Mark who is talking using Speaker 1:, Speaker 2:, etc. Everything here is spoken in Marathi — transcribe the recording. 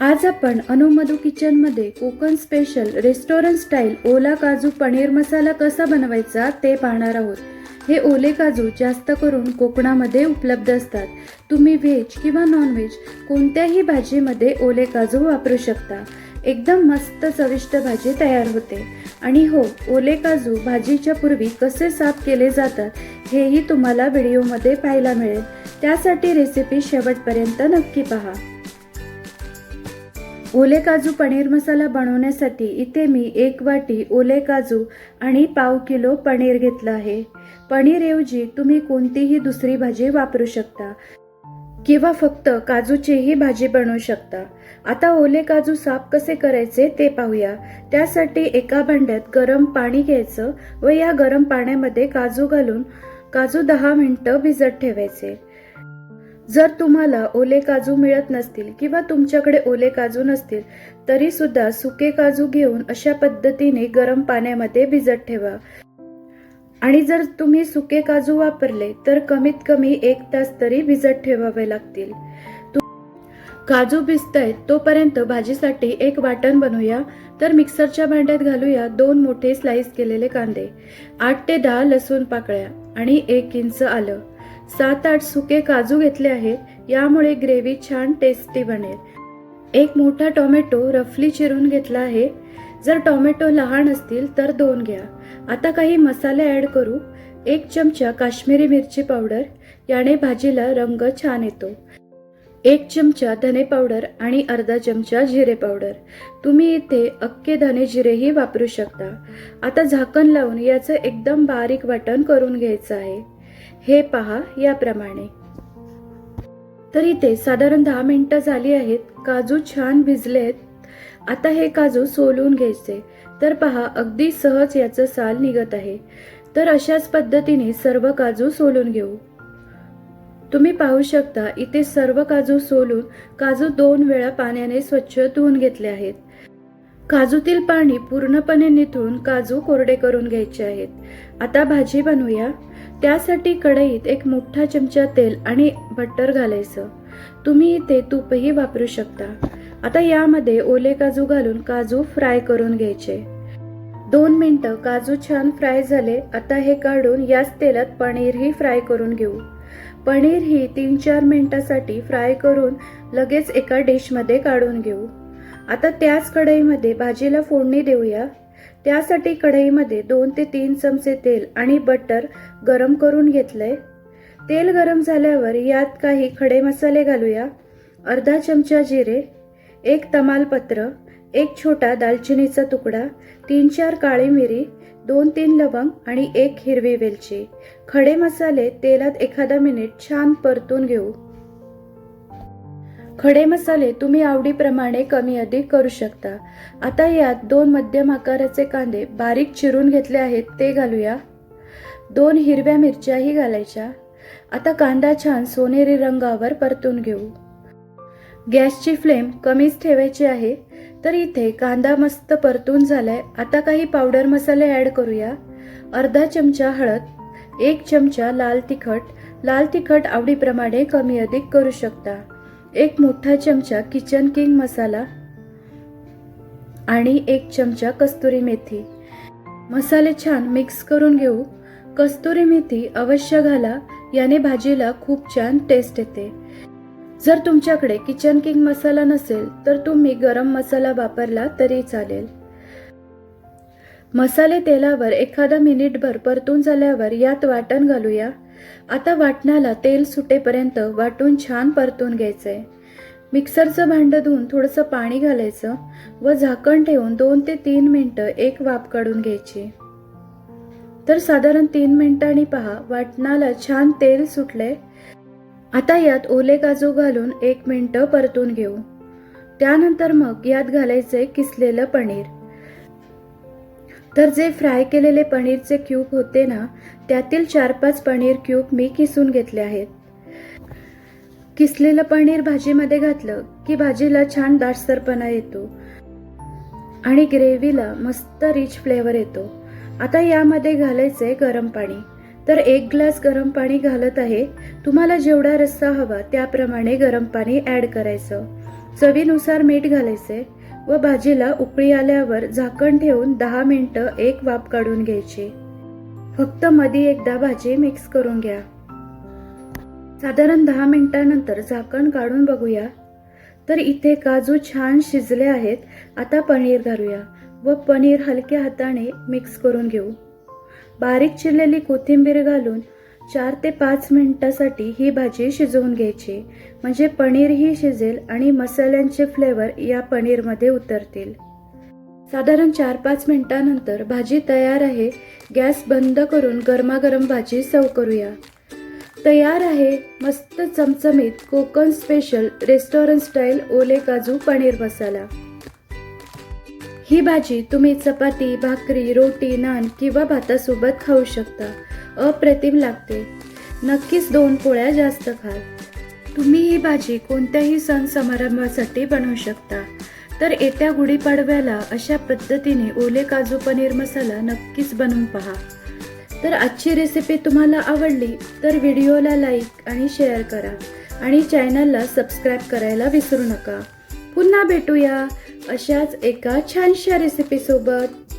Speaker 1: आज आपण अनुमधू किचनमध्ये कोकण स्पेशल रेस्टॉरंट स्टाईल ओला काजू पनीर मसाला कसा बनवायचा ते पाहणार आहोत. हे ओले काजू जास्त करून कोकणामध्ये उपलब्ध असतात. तुम्ही व्हेज किंवा नॉनव्हेज कोणत्याही भाजीमध्ये ओले काजू वापरू शकता. एकदम मस्त चविष्ट भाजी तयार होते. आणि हो ओले काजू भाजीच्या पूर्वी कसे साफ केले जातात हेही तुम्हाला व्हिडिओमध्ये पाहायला मिळेल. त्यासाठी रेसिपी शेवटपर्यंत नक्की पहा. ओले काजू पनीर मसाला बनवण्यासाठी इथे मी एक वाटी ओले काजू आणि पाव किलो पनीर घेतलं आहे. पनीरऐवजी तुम्ही कोणतीही दुसरी भाजी वापरू शकता किंवा फक्त काजूचीही भाजी बनवू शकता. आता ओले काजू साफ कसे करायचे ते पाहूया. त्यासाठी एका भांड्यात गरम पाणी घ्यायचं व या गरम पाण्यामध्ये काजू घालून काजू दहा मिनटं भिजत ठेवायचे. जर तुम्हाला ओले काजू मिळत नसतील किंवा तुमच्याकडे ओले काजू नसतील तरी सुद्धा सुके काजू घेऊन अशा पद्धतीने गरम पाण्यामध्ये भिजत ठेवा. आणि जर तुम्ही सुके काजू वापरले तर कमीत कमी एक तास तरी भिजत ठेवावे लागतील. काजू काजू आहेत तोपर्यंत भाजीसाठी एक वाटण बनवूया. तर मिक्सरच्या भांड्यात घालूया दोन मोठे स्लाइस केलेले कांदे. आठ ते दहा लसूण पाकळ्या आणि एक इंच आलं. सात आठ सुके काजू घेतले आहेत. यामुळे ग्रेव्ही छान टेस्टी बनेल. एक मोठा टोमॅटो रफली चिरून घेतला आहे. जर टोमॅटो लहान असतील तर दोन घ्या. आता काही मसाले ॲड करू. एक चमचा काश्मीरी मिरची पावडर. याने भाजीला रंग छान येतो. एक चमचा धने पावडर आणि अर्धा चमचा जिरे पावडर. तुम्ही इथे अख्खे धने जिरेही वापरू शकता. आता झाकण लावून याचं एकदम बारीक वाटण करून घ्यायचं आहे. हे पहा याप्रमाणे. तर इथे साधारण दहा मिनिटं झाली आहेत. काजू छान भिजले आहेत आता हे काजू सोलून घ्यायचे. तर पहा अगदी सहज याचं साल निघत आहे. तर अशाच पद्धतीने सर्व काजू सोलून घेऊ. तुम्ही पाहू शकता इथे सर्व काजू सोलून काजू दोन वेळा पाण्याने स्वच्छ धुवून घेतले आहेत. काजूतील पाणी पूर्णपणे निथळून काजू कोरडे करून घ्यायचे आहेत. आता भाजी बनवूया. त्यासाठी कढईत एक मोठा चमचा तेल आणि बटर घालायचं. तुम्ही इथे तूपही वापरू शकता. आता यामध्ये ओले काजू घालून काजू फ्राय करून घ्यायचे. दोन मिनटं काजू छान फ्राय झाले आता हे काढून याच तेलात पनीरही फ्राय करून घेऊ. पनीर ही तीन चार मिनिटासाठी फ्राय करून लगेच एका डिशमध्ये काढून घेऊ. आता त्याच कढईमध्ये भाजीला फोडणी देऊया. त्यासाठी कढईमध्ये दोन ते तीन चमचे तेल आणि बटर गरम करून घेतलंय. तेल गरम झाल्यावर यात काही खडे मसाले घालूया. अर्धा चमचा जिरे एक तमालपत्र एक छोटा दालचिनीचा तुकडा तीन चार काळी मिरी दोन तीन लवंग आणि एक हिरवी वेलची. खडे मसाले तेलात एखादा मिनिट छान परतून घेऊ. खडे मसाले तुम्ही आवडीप्रमाणे कमी अधिक करू शकता. आता यात दोन मध्यम आकाराचे कांदे बारीक चिरून घेतले आहेत ते घालूया. दोन हिरव्या मिरच्याही घालायच्या. आता कांदा छान सोनेरी रंगावर परतून घेऊ. गॅसची फ्लेम कमीच ठेवायची आहे तर इथे कांदा मस्त परतून झालाय. आता काही पावडर मसाले ॲड करूया. अर्धा चमचा हळद एक चमचा लाल तिखट. लाल तिखट आवडीप्रमाणे कमी अधिक करू शकता. एक मोठा चमचा किचन किंग मसाला आणि एक चमचा कस्तुरी मेथी. मसाले छान मिक्स करून घेऊ. कस्तुरी मेथी अवश्य घाला. याने भाजीला खूप छान टेस्ट येते. जर तुमच्याकडे किचन किंग मसाला नसेल तर तुम्ही गरम मसाला वापरला तरी चालेल. मसाले तेलावर एखादा मिनिटभर परतून झाल्यावर यात वाटण घालूया. आता वाटणाला तेल सुटेपर्यंत वाटून छान परतून घ्यायचंय. मिक्सरचं भांडं धुवून थोडंसं पाणी घालायचं व झाकण ठेवून दोन ते तीन मिनटं एक वाफ काढून घ्यायची. तर साधारण तीन मिनिटांनी पहा वाटणाला छान तेल सुटले आता यात ओले काजू घालून एक मिनटं परतून घेऊ. त्यानंतर मग यात घालायचे किसलेलं पनीर. तर जे फ्राय केलेले पनीरचे क्यूब होते ना त्यातील चार पाच पनीर क्यूब मी किसून घेतले आहेत. किसलेलं पनीर भाजीमध्ये घातलं की भाजीला छान दाटसरपणा येतो आणि ग्रेव्हीला मस्त रिच फ्लेवर येतो. आता यामध्ये घालायचे गरम पाणी. तर एक ग्लास गरम पाणी घालत आहे. तुम्हाला जेवढा रस्सा हवा त्याप्रमाणे गरम पाणी ॲड करायचं. चवीनुसार मीठ घालायचे व भाजीला उकळी आल्यावर झाकण ठेवून दहा मिनटं एक वाफ काढून घ्यायची. फक्त मध्ये एकदा भाजी मिक्स करून घ्या. साधारण दहा मिनिटानंतर झाकण काढून बघूया. तर इथे काजू छान शिजले आहेत. आता पनीर घालूया व पनीर हलक्या हाताने मिक्स करून घेऊ. बारीक चिरलेली कोथिंबीर घालून चार ते पाच मिनिटासाठी ही भाजी शिजवून घ्यायची. म्हणजे पनीरही शिजेल आणि मसाल्यांचे फ्लेवर या पनीरमध्ये उतरतील. साधारण चार पाच मिनिटानंतर भाजी तयार आहे. गॅस बंद करून गरमागरम भाजी सर्व करूया. तयार आहे मस्त चमचमीत कोकण स्पेशल रेस्टॉरंट स्टाईल ओले काजू पनीर मसाला. ही भाजी तुम्ही चपाती भाकरी रोटी नान किंवा भातासोबत खाऊ शकता. अप्रतिम लागते. नक्कीच दोन पोळ्या जास्त खाल तुम्ही ही भाजी कोणत्याही सण समारंभासाठी बनवू शकता. तर येत्या गुढीपाडव्याला अशा पद्धतीने ओले काजू पनीर मसाला नक्कीच बनवून पहा. तर आजची रेसिपी तुम्हाला आवडली तर व्हिडिओला लाईक आणि शेअर करा. आणि चॅनलला सबस्क्राईब करायला विसरू नका. पुन्हा भेटूया अशाच एका छानशा रेसिपीसोबत